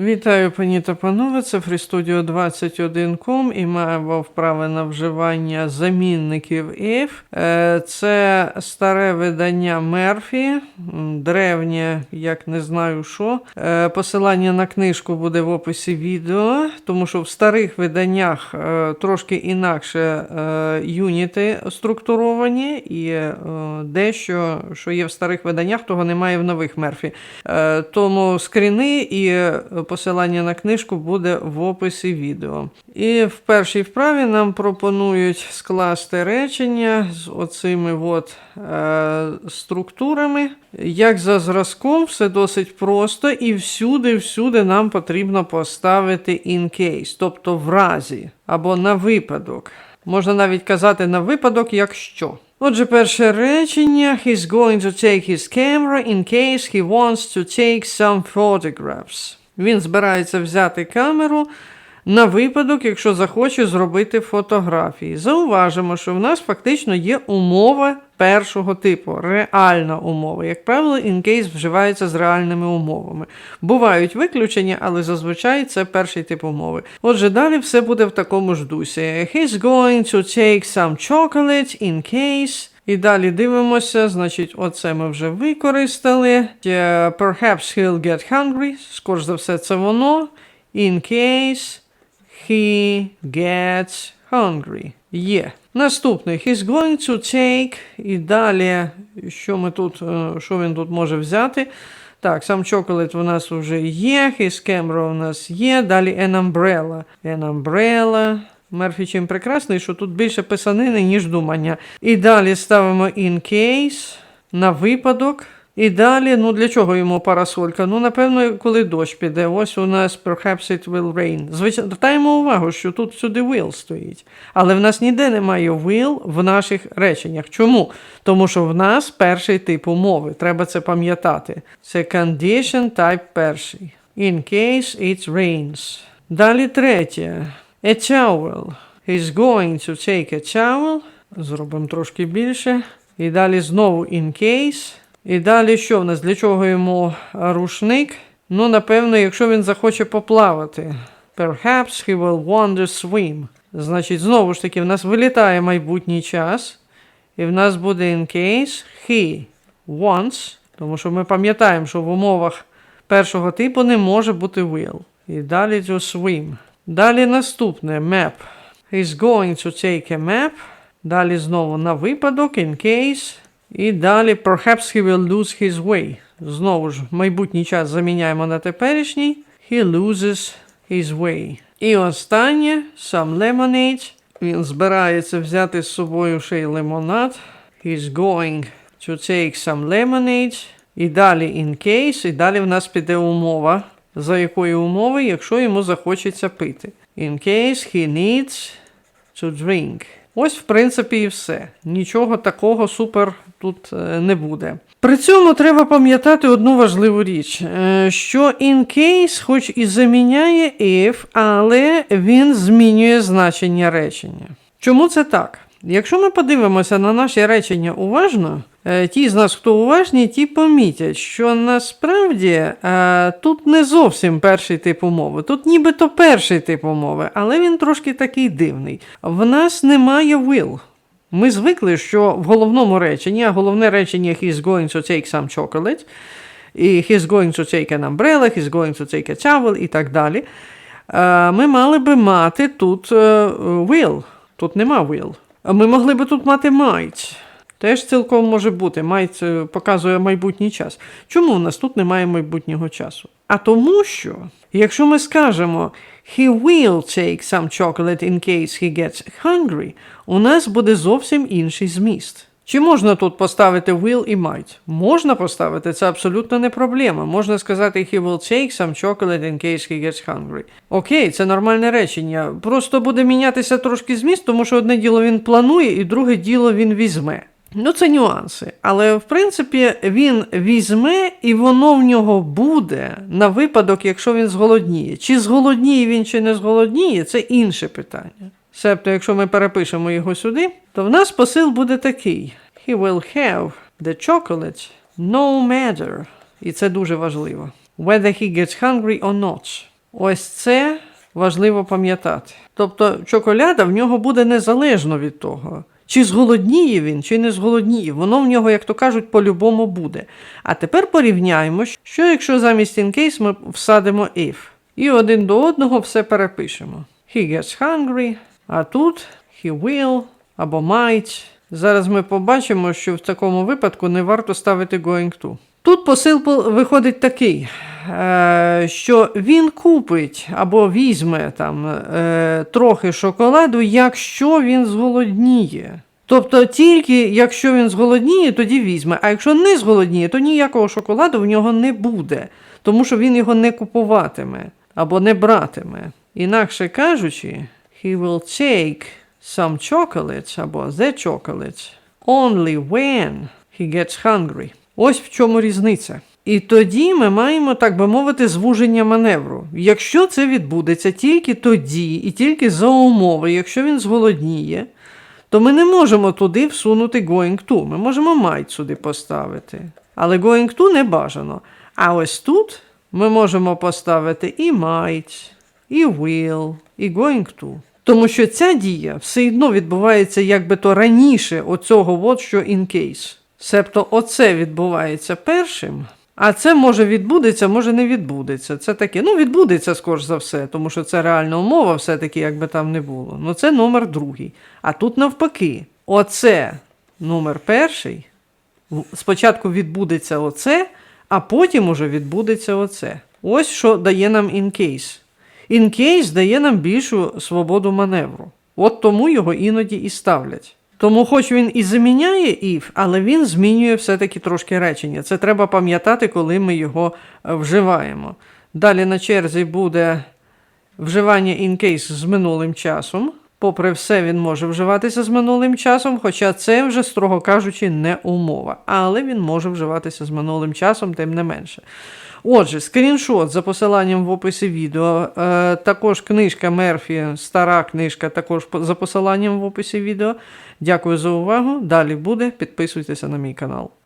Вітаю, пані та панове. Це FreeStudio 21.com і маємо вправи на вживання замінників if. Е, Це старе видання Мерфі, древнє, як не знаю що. Е, Посилання на книжку буде в описі відео, тому що в старих виданнях е, трошки інакше юніти структуровані, і дещо, що є в старих виданнях, того немає в нових Мерфі. Тому скріни і посилання на книжку буде в описі відео. І в першій вправі нам пропонують скласти речення з оцими от, е, структурами. Як за зразком, все досить просто, і всюди-всюди нам потрібно поставити in case, тобто в разі або на випадок. Можна навіть казати на випадок, якщо. Отже, перше речення. He's going to take his camera in case he wants to take some photographs. Він збирається взяти камеру на випадок, якщо захоче зробити фотографії. Зауважимо, що в нас фактично є умова першого типу, реальна умова. Як правило, case вживається з реальними умовами. Бувають виключення, але зазвичай це перший тип умови. Отже, далі все буде в такому ж дусі. He's going to take some chocolate in case. І далі дивимося, значить, оце ми вже використали. Е, Perhaps he'll get hungry. Скоріш за все, це воно. In case he gets hungry. Є. Наступний. He's going to take. І далі, що ми тут, е, що він тут може взяти? Так, сам чоколад у нас вже є, his camera у нас є. Далі an umbrella. An umbrella. Мерфі чим прекрасний, що тут більше писанини, ніж думання. І далі ставимо in case на випадок. І далі, ну для чого йому парасолька? Ну, напевно, коли дощ піде. Ось у нас perhaps it will rain. Звичайно, звертаємо увагу, що тут сюди will стоїть. Але в нас ніде немає will в наших реченнях. Чому? Тому що в нас перший тип умови. Треба це пам'ятати. Це condition type перший. In case it rains. Далі третє. A towel. He's going to take a towel. Зробимо трошки більше. І далі знову in case. І далі що в нас? Для чого йому рушник? Ну, напевно, якщо він захоче поплавати. Perhaps he will want to swim. Значить, знову ж таки, в нас вилітає майбутній час. І в нас буде in case he wants. Тому що ми пам'ятаємо, що в умовах першого типу не може бути will. І далі to swim. Далі наступне map. He's going to take a map. Далі знову на випадок, in case. І далі perhaps he will lose his way. Знову ж майбутній час заміняємо на теперішній. He loses his way. І останнє some lemonade. Він збирається взяти з собою ще й лимонад. He's going to take some lemonade. І далі in case, і далі в нас піде умова. За якої умови, якщо йому захочеться пити. In case he needs to drink. Ось, в принципі, і все. Нічого такого супер тут е, не буде. При цьому треба пам'ятати одну важливу річ, е, що in case хоч і заміняє if, але він змінює значення речення. Чому це так? Якщо ми подивимося на наші речення уважно, ті з нас, хто уважні, ті помітять, що насправді е, тут не зовсім перший тип умови. Тут нібито перший тип умови, але він трошки такий дивний. В нас немає will. Ми звикли, що в головному реченні, а головне речення he's going to take some chocolate, і he's going to take an umbrella, he's going to take a towel і так далі. Е, Ми мали би мати тут е, will. Тут нема will. Ми могли би тут мати might. Теж цілком може бути. Е, показує майбутній час. Чому у нас тут немає майбутнього часу? А тому що, якщо ми скажемо he will take some chocolate in case he gets hungry, у нас буде зовсім інший зміст. Чи можна тут поставити will і might? Можна поставити, це абсолютно не проблема. Можна сказати he will take some chocolate in case he gets hungry. Окей, це нормальне речення. Просто буде мінятися трошки зміст, тому що одне діло він планує, і друге діло він візьме. Ну, це нюанси. Але в принципі він візьме і воно в нього буде на випадок, якщо він зголодніє. Чи зголодніє він, чи не зголодніє, це інше питання. Себто, якщо ми перепишемо його сюди, то в нас посил буде такий: He will have the chocolate no matter. І це дуже важливо. Whether he gets hungry or not. Ось це важливо пам'ятати. Тобто чоколяда в нього буде незалежно від того, чи зголодніє він, чи не зголодніє. Воно в нього, як то кажуть, по-любому буде. А тепер порівняємо, що якщо замість case ми всадимо if. І один до одного все перепишемо. He gets hungry, а тут he will або might. Зараз ми побачимо, що в такому випадку не варто ставити going to. Тут посил по- виходить такий, е, що він купить або візьме там е, трохи шоколаду, якщо він зголодніє. Тобто тільки якщо він зголодніє, тоді візьме. А якщо не зголодніє, то ніякого шоколаду в нього не буде, тому що він його не купуватиме або не братиме. Інакше кажучи, he will take some chocolates або the chocolates only when he gets hungry. Ось в чому різниця. І тоді ми маємо, так би мовити, звуження маневру. Якщо це відбудеться тільки тоді і тільки за умови, якщо він зголодніє, то ми не можемо туди всунути going to. Ми можемо might сюди поставити. Але going to не бажано. А ось тут ми можемо поставити і might, і will, і going to. Тому що ця дія все одно відбувається якби то раніше оцього, от що in case. Себто оце відбувається першим, а це може відбудеться, може не відбудеться. Це таке, ну відбудеться скорш за все, тому що це реальна умова, все-таки, як би там не було. Ну це номер другий. А тут навпаки, оце номер перший. Спочатку відбудеться оце, а потім уже відбудеться оце. Ось що дає нам. In case дає нам більшу свободу маневру. От тому його іноді і ставлять. Тому, хоч він і заміняє if, але він змінює все-таки трошки речення. Це треба пам'ятати, коли ми його е, вживаємо. Далі на черзі буде вживання in case з минулим часом. Попри все, він може вживатися з минулим часом, хоча це вже, строго кажучи, не умова. Але він може вживатися з минулим часом, тим не менше. Отже, скріншот за посиланням в описі відео. Е, також книжка Мерфі, стара книжка, також за посиланням в описі відео. Дякую за увагу. Далі буде. Підписуйтеся на мій канал.